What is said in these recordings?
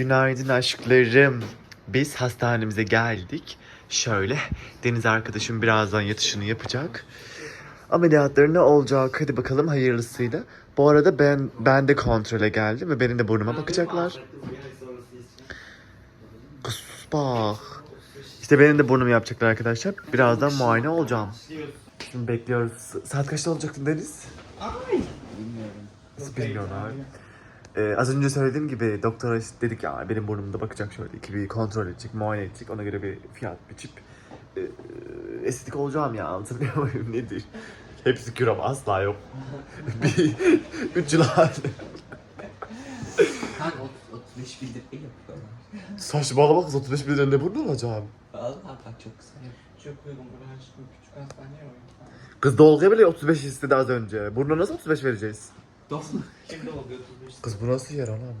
Günaydın aşklarım. Biz hastanemize geldik. Şöyle Deniz arkadaşım birazdan yatışını yapacak. Ameliyatları ne olacak? Hadi bakalım hayırlısıyla. Bu arada ben ben de kontrole geldim ve benim de burnuma bakacaklar. Kız bak. İşte benim de burnumu yapacaklar arkadaşlar. Birazdan muayene olacağım. Şimdi bekliyoruz. Saat kaçta olacaktı Deniz? Nasıl bilmiyorlar. Ee, az önce söylediğim gibi doktora dedik ya benim burnumda bakacak şöyle iki bir kontrol edecek, muayene edecek. Ona göre bir fiyat biçip e, estetik olacağım ya anlatabiliyor muyum nedir? Hepsi kür ama asla yok. bir üç yıl hali. Kanka 35 bildirme yapıyorlar. Saçmalama kız 35 bin lira ne burnu olacağım? Vallahi bak çok kısa. Çok uygun buraya aşkım küçük hastaneye oyun. Kız dolguya bile 35 istedi az önce. Burnuna nasıl 35 vereceğiz? Doğru. Şimdi oldu 35. Kız bu nasıl yer anam?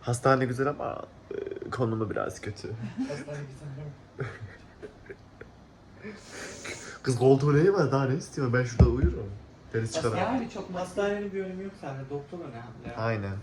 Hastane güzel ama e, konumu biraz kötü. Hastane güzel. Kız koltuğu neyi var daha ne istiyor? Ben şurada uyurum. Deniz çıkamam. Yani çok hastanenin bir önemi yok sende. Doktor önemli. Aynen.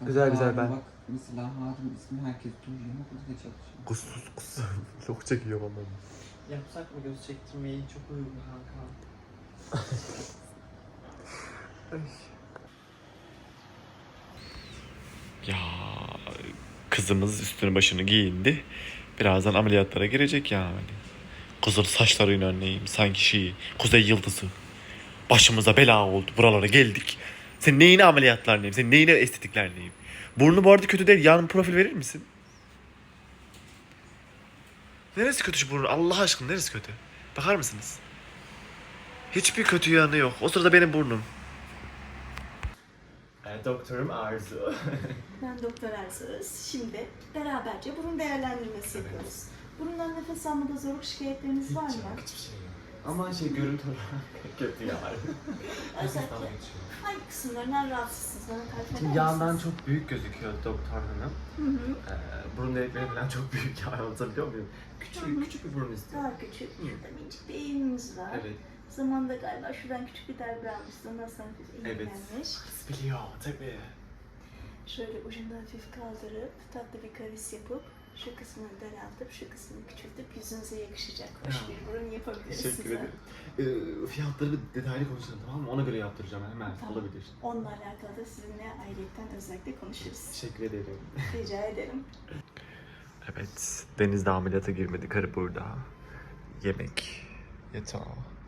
Güzel, güzel, ben- Bak mesela Harun ismi herkes duyuyor ama burada çalışıyor. Kız sus. Çok çekiyor vallahi. Yapsak mı göz çektirmeyi çok uygun kanka. Ya kızımız üstünü başını giyindi. Birazdan ameliyatlara girecek yani. Kızıl saçlarıyla önleyeyim. Sanki şey kuzey yıldızı. Başımıza bela oldu. Buralara geldik. Sen neyine ameliyatlarlayım? Sen neyine estetiklerleyim? Burnu bu arada kötü değil. Yan profil verir misin? Neresi kötü şu burnu? Allah aşkına neresi kötü? Bakar mısınız? Hiçbir kötü yanı yok. O sırada benim burnum. Doktorum Arzu. Ben Doktor Erzağız. Şimdi beraberce burun değerlendirmesi yapıyoruz. Burundan nefes almada zorluk şikayetleriniz var mı? hiçbir şey yok. Ama şey görüntü olarak kötü yani. Özellikle hangi kısımlarından rahatsızsınız? Bana tarif eder Şimdi yandan çok büyük gözüküyor doktor hanım. Hı hı. Ee, burun delikleri falan çok büyük yani anlatabiliyor muyum? Küçük, Hı hı. küçük bir burun istiyorum. Daha küçük. Şurada minicik bir var. Evet. Zamanında galiba şuradan küçük bir darbe almıştı. Ondan sonra hafif Evet. eğimlenmiş. Kız biliyor tabii. Şöyle ucundan hafif kaldırıp tatlı bir kavis yapıp şu kısmını daraltıp şu kısmını küçültüp yüzünüze yakışacak hoş Ya. bir burun yapabiliriz Teşekkür size. ederim. Ee, fiyatları bir detaylı konuşalım tamam mı? Ona göre yaptıracağım hemen. Tamam. Olabilir. Onunla alakalı da sizinle ayrıyetten özellikle konuşuruz. Teşekkür ederim. Rica ederim. Evet. Denizde ameliyata girmedi. Karı burada. Yemek. Yatağı.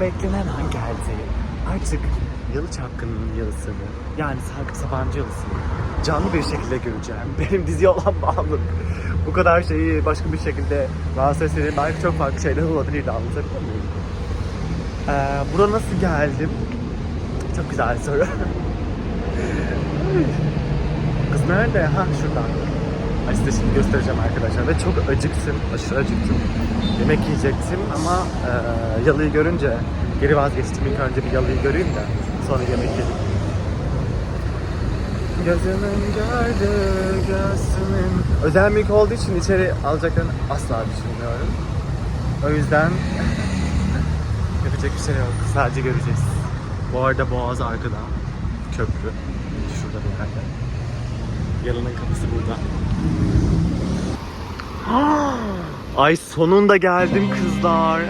beklenen an geldi. Artık Yalı Çapkını'nın yalısını, yani Sarkıp Sabancı yalısını canlı bir şekilde göreceğim. Benim diziye olan bağlılık bu kadar şeyi başka bir şekilde rahatsız etseydi belki çok farklı şeyler olabilirdi anlatabiliyor muyum? Ee, bura nasıl geldim? Çok güzel soru. Kız nerede? Ha şuradan. Ay şimdi göstereceğim arkadaşlar ve çok acıktım, aşırı acıktım. Yemek yiyecektim ama e, yalıyı görünce geri vazgeçtim. İlk önce bir yalıyı göreyim de sonra yemek yedim. Gözümün gördü gözümün Özel mülk olduğu için içeri alacaklarını asla düşünmüyorum. O yüzden yapacak bir şey yok. Sadece göreceğiz. Bu arada Boğaz arkada. Köprü. Şurada bir yerde. Yalının kapısı burada. Ay sonunda geldim kızlar.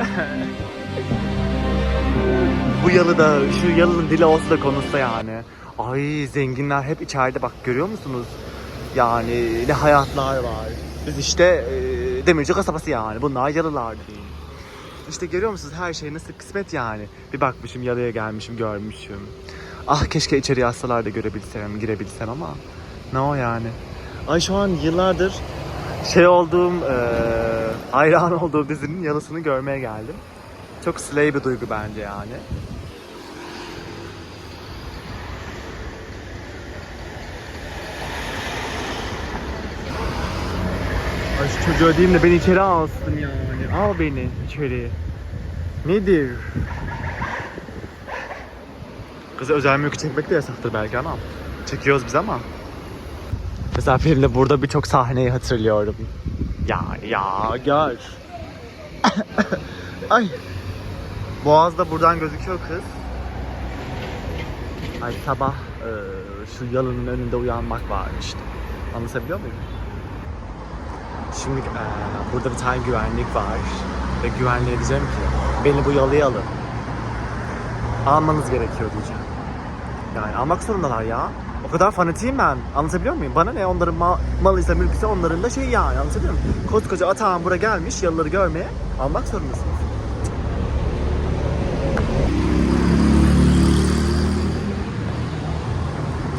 Bu yalıda, şu yalının dili olsa da konuşsa yani. Ay zenginler hep içeride bak görüyor musunuz? Yani ne hayatlar var. Biz işte e, Demirci kasabası yani. Bunlar yalılar diyeyim. İşte görüyor musunuz her şey nasıl kısmet yani. Bir bakmışım yalıya gelmişim görmüşüm. Ah keşke içeriye alsalar da görebilsem, girebilsem ama. Ne o yani. Ay şu an yıllardır şey olduğum, eee hayran olduğum dizinin yanısını görmeye geldim. Çok slay bir duygu bence yani. Ay şu çocuğu ödeyeyim de beni içeri alsın yani. Al beni içeri. Nedir? Kızı özel mülkü çekmek de yasaktır belki ama. Çekiyoruz biz ama. Mesela filmde burada birçok sahneyi hatırlıyorum. Ya ya gör. Ay. Boğaz da buradan gözüküyor kız. Ay sabah e, şu yalının önünde uyanmak varmış. Anlatabiliyor muyum? Şimdi e, burada bir tane güvenlik var. Ve güvenliğe diyeceğim ki beni bu yalıya alın. Almanız gerekiyor diyeceğim. Yani almak zorundalar ya. O kadar fanatiyim ben. Anlatabiliyor muyum? Bana ne onların mal, malıysa mülküse onların da şey yani anlatabiliyor muyum? Koskoca atağın buraya gelmiş yalıları görmeye almak zorundasınız.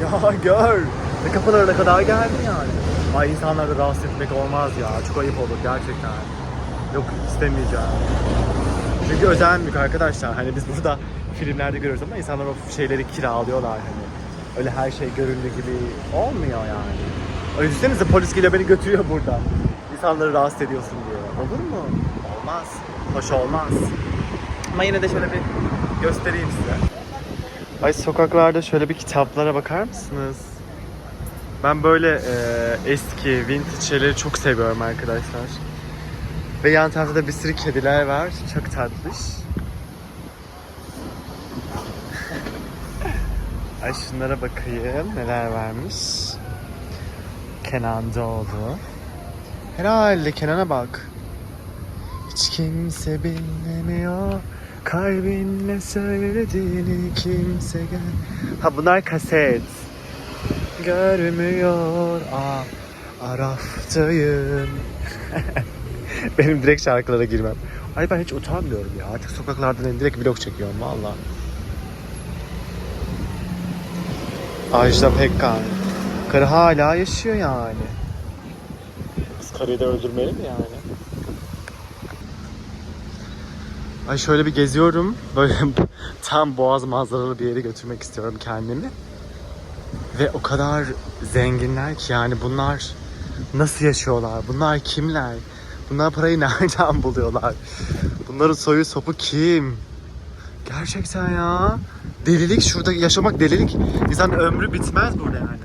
Ya gör. Ne kapılarına kadar geldi yani. Ay insanları rahatsız etmek olmaz ya. Çok ayıp olur gerçekten. Yok istemeyeceğim. Çünkü özel mülk arkadaşlar. Hani biz burada filmlerde görüyoruz ama insanlar o şeyleri kiralıyorlar hani. Öyle her şey göründüğü gibi olmuyor yani. O düşünsenize polis geliyor beni götürüyor burada. İnsanları rahatsız ediyorsun diye. Olur mu? Olmaz. Hoş olmaz. Ama yine de şöyle bir göstereyim size. Ay sokaklarda şöyle bir kitaplara bakar mısınız? Ben böyle e, eski, vintage şeyleri çok seviyorum arkadaşlar. Ve yan tarafta da bir sürü kediler var. Çok tatlış. Ay şunlara bakayım neler varmış. Kenan Doğulu. Herhalde Kenan'a bak. Hiç kimse bilmiyor. Kalbinle söylediğini kimse gel. Ha bunlar kaset. Görmüyor. Aa, Araftayım. Benim direkt şarkılara girmem. Ay ben hiç utanmıyorum ya. Artık sokaklardan direkt vlog çekiyorum valla. Ajda Pekkan. Karı hala yaşıyor yani. Biz karıyı da öldürmeli mi yani? Ay şöyle bir geziyorum. Böyle tam boğaz manzaralı bir yere götürmek istiyorum kendimi. Ve o kadar zenginler ki yani bunlar nasıl yaşıyorlar? Bunlar kimler? Bunlar parayı nereden buluyorlar? Bunların soyu sopu kim? Gerçekten ya. Delilik şurada yaşamak delilik. İnsan ömrü bitmez burada yani.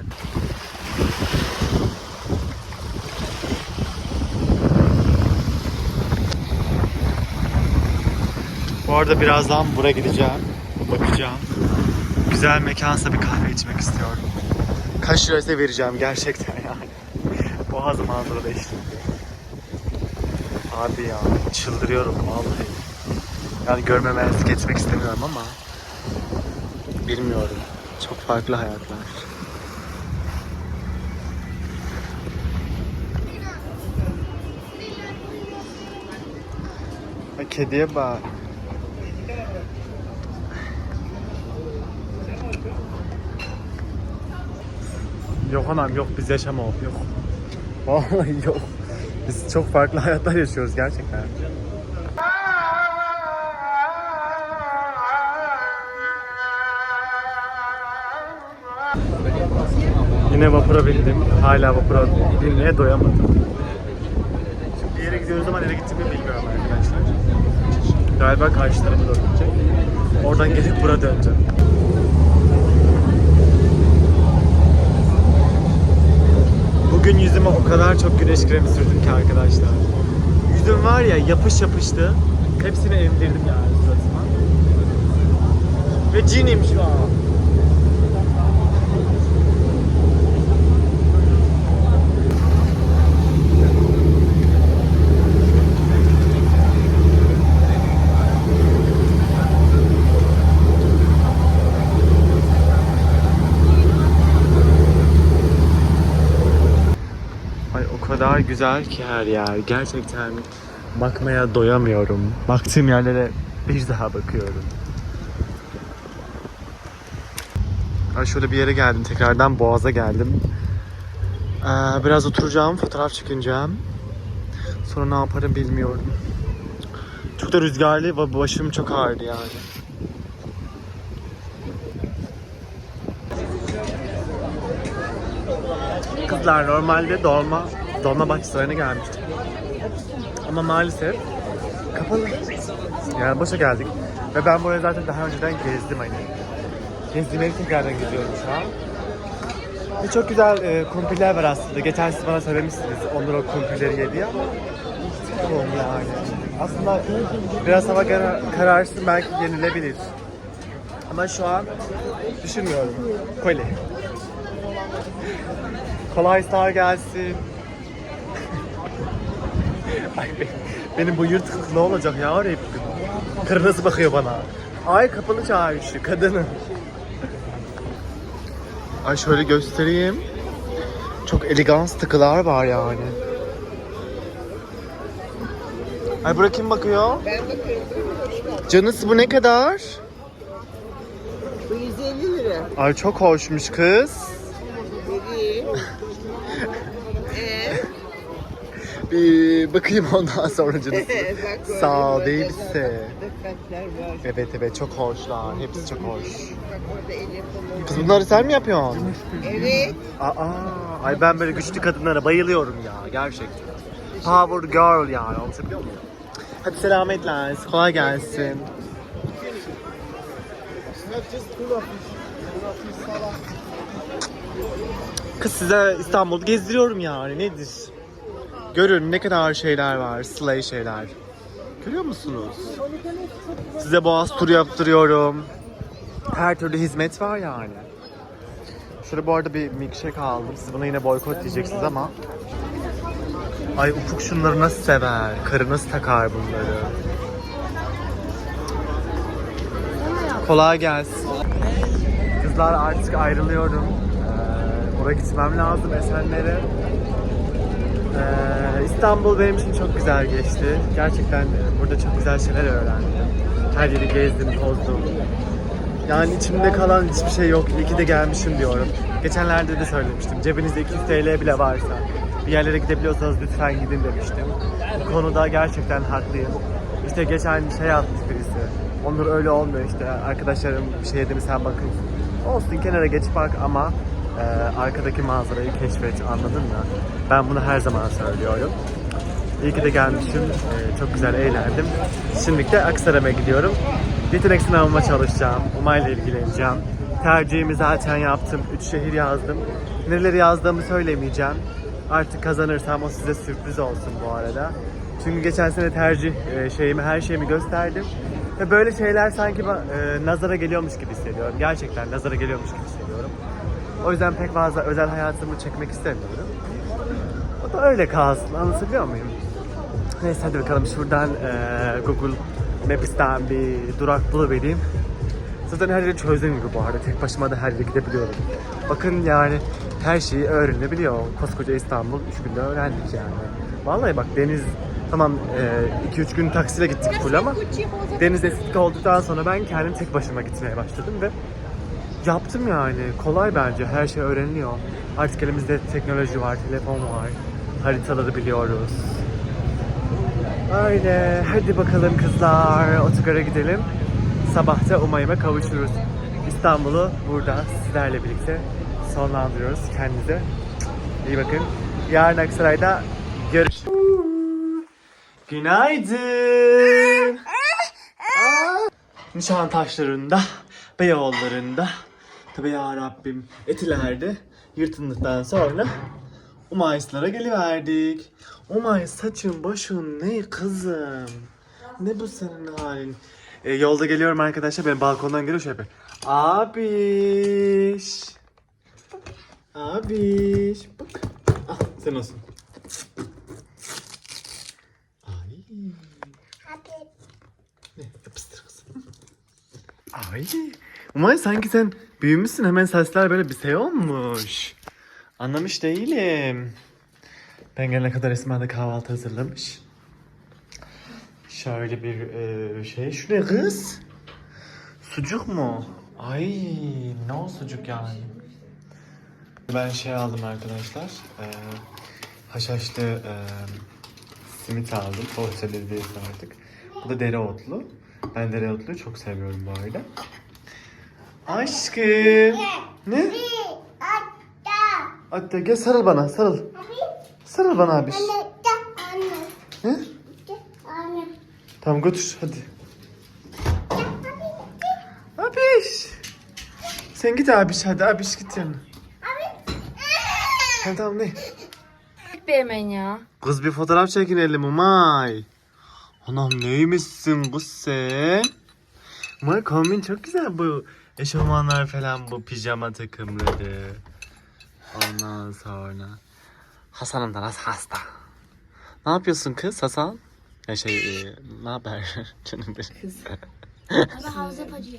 Bu arada birazdan buraya gideceğim. Bakacağım. Güzel mekansa bir kahve içmek istiyorum. Kaç liraysa vereceğim gerçekten yani. Boğaz manzarada eşliğinde. Abi ya çıldırıyorum vallahi. Yani görmemezlik etmek istemiyorum ama bilmiyorum. Çok farklı hayatlar. Ay, Kediye bak. Yok anam yok biz yaşamam yok. Vallahi yok. Biz çok farklı hayatlar yaşıyoruz gerçekten. Yine vapura bindim. Hala vapura binmeye doyamadım. Şimdi bir yere gidiyoruz ama nereye gittiğimi bilmiyorum arkadaşlar. Galiba karşı tarafa doğru gidecek. Oradan gelip bura döneceğim. Bugün yüzüme o kadar çok güneş kremi sürdüm ki arkadaşlar. Yüzüm var ya yapış yapıştı. Hepsini emdirdim yani suratıma. Ve cinim şu an. Ay o kadar güzel ki her yer. Gerçekten bakmaya doyamıyorum. Baktığım yerlere bir daha bakıyorum. Ay şöyle bir yere geldim. Tekrardan Boğaz'a geldim. Ee, biraz oturacağım, fotoğraf çekineceğim. Sonra ne yaparım bilmiyorum. Çok da rüzgarlı ve başım çok ağrıdı yani. Kızlar normalde dolma, dolma bahçelerine gelmiştik. Ama maalesef kapalı. Yani boşa geldik. Ve ben buraya zaten daha önceden gezdim hani. Gezdiğim yeri tekrardan geziyorum şu an. Ve çok güzel e, kumpirler var aslında. Geçen siz bana söylemişsiniz onlar o kumpirleri yedi ama tamam yani. Aslında biraz hava kara- kararsın belki yenilebilir. Ama şu an düşünmüyorum. Koli. Kolay star gelsin. Ay be- benim bu yırtık ne olacak ya. Karı nasıl bakıyor bana? Ay kapalı çağırışı kadını. Ay şöyle göstereyim. Çok elegans takılar var yani. Ay buraya kim bakıyor? Ben bakıyorum. Canısı bu ne kadar? Bu 150 lira. Ay çok hoşmuş kız. Bir bakayım ondan sonra. Bak Sağ ol böyle değilse. Dikkatler var. Evet evet çok hoşlar. Hepsi çok hoş. Bak orada el yapımı. Kız bunları sen mi yapıyorsun? Evet. Aa, ay ben böyle güçlü kadınlara bayılıyorum ya gerçekten. Power girl yani anlatabiliyor muyum? Hadi selametle, kolay gelsin. Kız size İstanbul'u gezdiriyorum yani nedir? Görün ne kadar şeyler var, slay şeyler. Görüyor musunuz? Size boğaz turu yaptırıyorum. Her türlü hizmet var yani. Şurada bu arada bir milkshake aldım. Siz buna yine boykot diyeceksiniz ama. Ay Ufuk şunları nasıl sever? Karı takar bunları? Kolay gelsin. Kızlar artık ayrılıyorum. Ee, oraya gitmem lazım Esenler'e. Ee, İstanbul benim için çok güzel geçti. Gerçekten burada çok güzel şeyler öğrendim. Her yeri gezdim, tozdum. Yani içimde kalan hiçbir şey yok. İyi ki de gelmişim diyorum. Geçenlerde de söylemiştim. Cebinizde 200 TL bile varsa bir yerlere gidebiliyorsanız lütfen gidin demiştim. Bu konuda gerçekten haklıyım. İşte geçen şey atmış birisi. Onur öyle olmuyor işte. Arkadaşlarım bir şey demiş sen bakın. Olsun kenara geç bak ama e, arkadaki manzarayı keşfet anladın mı? Ben bunu her zaman söylüyorum. İyi ki de gelmişim. Ee, çok güzel eğlendim. Şimdi de Aksaray'a gidiyorum. Yetenek sınavıma çalışacağım. Umay'la ilgileneceğim. Tercihimi zaten yaptım. Üç şehir yazdım. Nereleri yazdığımı söylemeyeceğim. Artık kazanırsam o size sürpriz olsun bu arada. Çünkü geçen sene tercih e, şeyimi, her şeyimi gösterdim. Ve böyle şeyler sanki e, nazara geliyormuş gibi hissediyorum. Gerçekten nazara geliyormuş gibi. O yüzden pek fazla özel hayatımı çekmek istemiyorum. O da öyle kalsın. Anlatabiliyor muyum? Neyse hadi bakalım şuradan eee, Google Maps'ten bir durak buluvereyim. Zaten her yeri çözdüğüm gibi bu arada. Tek başıma da her yere gidebiliyorum. Bakın yani her şeyi öğrenebiliyor. Koskoca İstanbul 3 günde öğrendik yani. Vallahi bak deniz tamam 2-3 gün taksiyle gittik full ama deniz estetik olduktan sonra ben kendim tek başıma gitmeye başladım ve yaptım yani. Kolay bence. Her şey öğreniliyor. Artık elimizde teknoloji var, telefon var. Haritaları biliyoruz. Öyle. Hadi bakalım kızlar. Otogara gidelim. Sabahta umayıma kavuşuruz. İstanbul'u burada sizlerle birlikte sonlandırıyoruz. Kendinize iyi bakın. Yarın Aksaray'da görüşürüz. Günaydın. Nişan taşlarında, Beyoğullarında, tabi ya Rabbim etilerde yırtındıktan sonra Umayslara geliverdik. Umay saçın başın ne kızım? Ne bu senin halin? E, yolda geliyorum arkadaşlar ben balkondan geliyor şey yapıyor. Abiş. Abiş. Bak. Ah sen olsun. Ay. Ne? Yapıştır kızım. Ay. Umay sanki sen büyümüşsün hemen saçlar böyle bir şey olmuş. Anlamış değilim. Ben gelene kadar Esma da kahvaltı hazırlamış. Şöyle bir e, şey. Şu ne kız? Sucuk mu? Ay ne o sucuk yani? Ben şey aldım arkadaşlar. Ee, haşhaşlı e, simit aldım. Poğaçaları diye artık. Bu da dereotlu. Ben dereotluyu çok seviyorum bu arada. Aşkım. Ne? Hatta gel sarıl bana sarıl. Sarıl bana abiş. Ne? Tamam götür hadi. Abiş. Sen git abiş hadi abiş git yanına. Tamam tamam ne? Bir hemen ya. Kız bir fotoğraf çekinelim Umay. Anam neymişsin kız sen? Umay kombin çok güzel bu. Eşofmanlar falan bu pijama takımları. Ondan sonra. Hasan'ım da nasıl hasta? Ne yapıyorsun kız Hasan? Ya şey e, ne haber canım benim? Abi havuz yapacağız.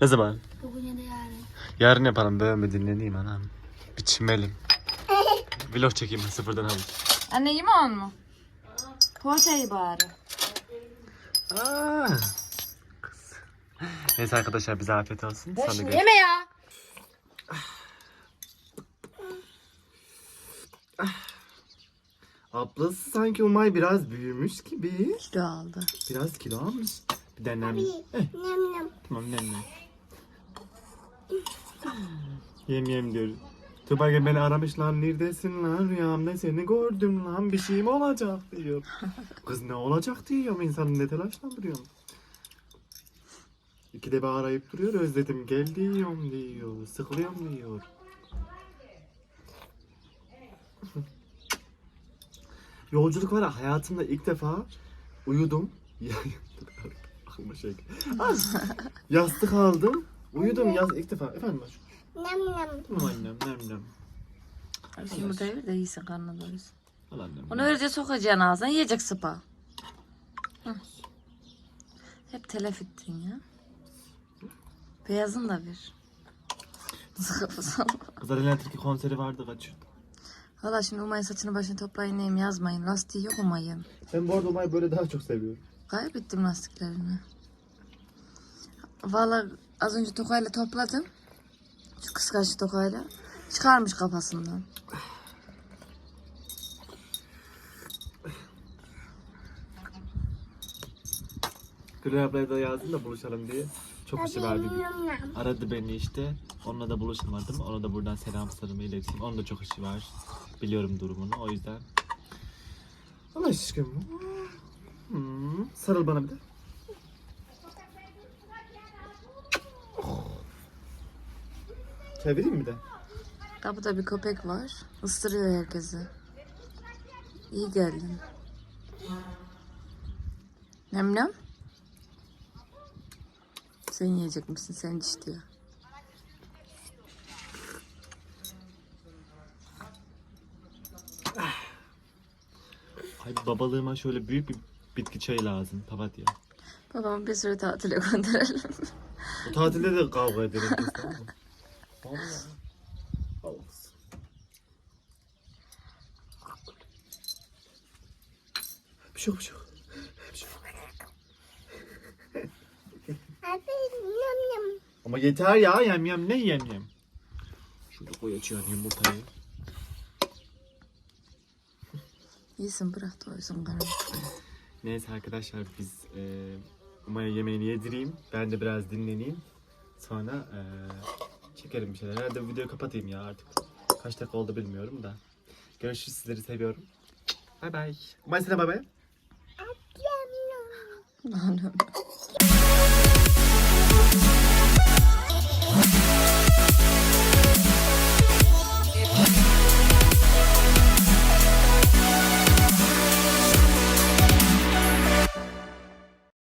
ne zaman? Bugün ya da yarın. Yarın yapalım böyle mi dinleneyim anam. Bir çimelim. Vlog çekeyim ben sıfırdan havuz. Anne yeme on mu? Poğaçayı bari. Aa, kız. Neyse arkadaşlar bize afiyet olsun. Sonra görüşürüz. Yeme ya. Ablası sanki Umay biraz büyümüş gibi. Kilo aldı. Biraz kilo almış. Bir de nem. Eh, Tamam nem nem. Yem yem diyor. Tuba gel beni aramışlar neredesin lan rüyamda seni gördüm lan bir şey mi olacak diyor. Kız ne olacak diyorum insanı ne telaşlandırıyorum. İkide bir arayıp duruyor özledim gel diyorum diyor sıkılıyorum diyor. Yolculuk var ya hayatımda ilk defa uyudum. Aklıma şey. Az. Yastık aldım. Uyudum yaz ilk defa. Efendim aşkım. Tamam annem nem nem. Şimdi devir de iyisin karnına doyursun. Al annem. Onu öylece sokacaksın ağzına yiyecek sıpa. Hı. Hep telef ettin ya. Beyazın da bir. Kızlar Elentrik'i konseri vardı kaçırdım. Valla şimdi Umay'ın saçını başını toplayın neyim yazmayın. Lastiği yok Umay'ın. Ben bu arada Umay'ı böyle daha çok seviyorum. Kaybettim lastiklerini. Valla az önce tokayla topladım. Şu kıskaç tokayla. Çıkarmış kafasından. Gülay ablaya da yazdım da buluşalım diye. Çok işi vardı. Aradı beni işte. Onunla da buluşamadım. Ona da buradan selamlarımı ileteyim. Onun da çok işi var. Biliyorum durumunu. O yüzden. Allah aşkım. Hmm. Sarıl bana bir de. Çevireyim mi de? Kapıda bir köpek var. Isırıyor herkesi. İyi geldin. Nem nem. Sen yiyecek misin? Sen diş diyor. Ay babalığıma şöyle büyük bir bitki çayı lazım. Papatya. Babamı bir süre tatile gönderelim. Bu tatilde de kavga edelim biz tamam mı? Vallahi. Olsun. Bir şey yok bir şey yok. Bir şey yok. Ama yeter ya yem yem ne yem yem. Şurada koy açıyorum yumurtayı. İyisin bırak doysun karnım. Neyse arkadaşlar biz e, Umay'a yemeğini yedireyim. Ben de biraz dinleneyim. Sonra e, çekerim bir şeyler. Herhalde videoyu kapatayım ya artık. Kaç dakika oldu bilmiyorum da. Görüşürüz sizleri seviyorum. Bay bay. Umay sana bay bay. Anam.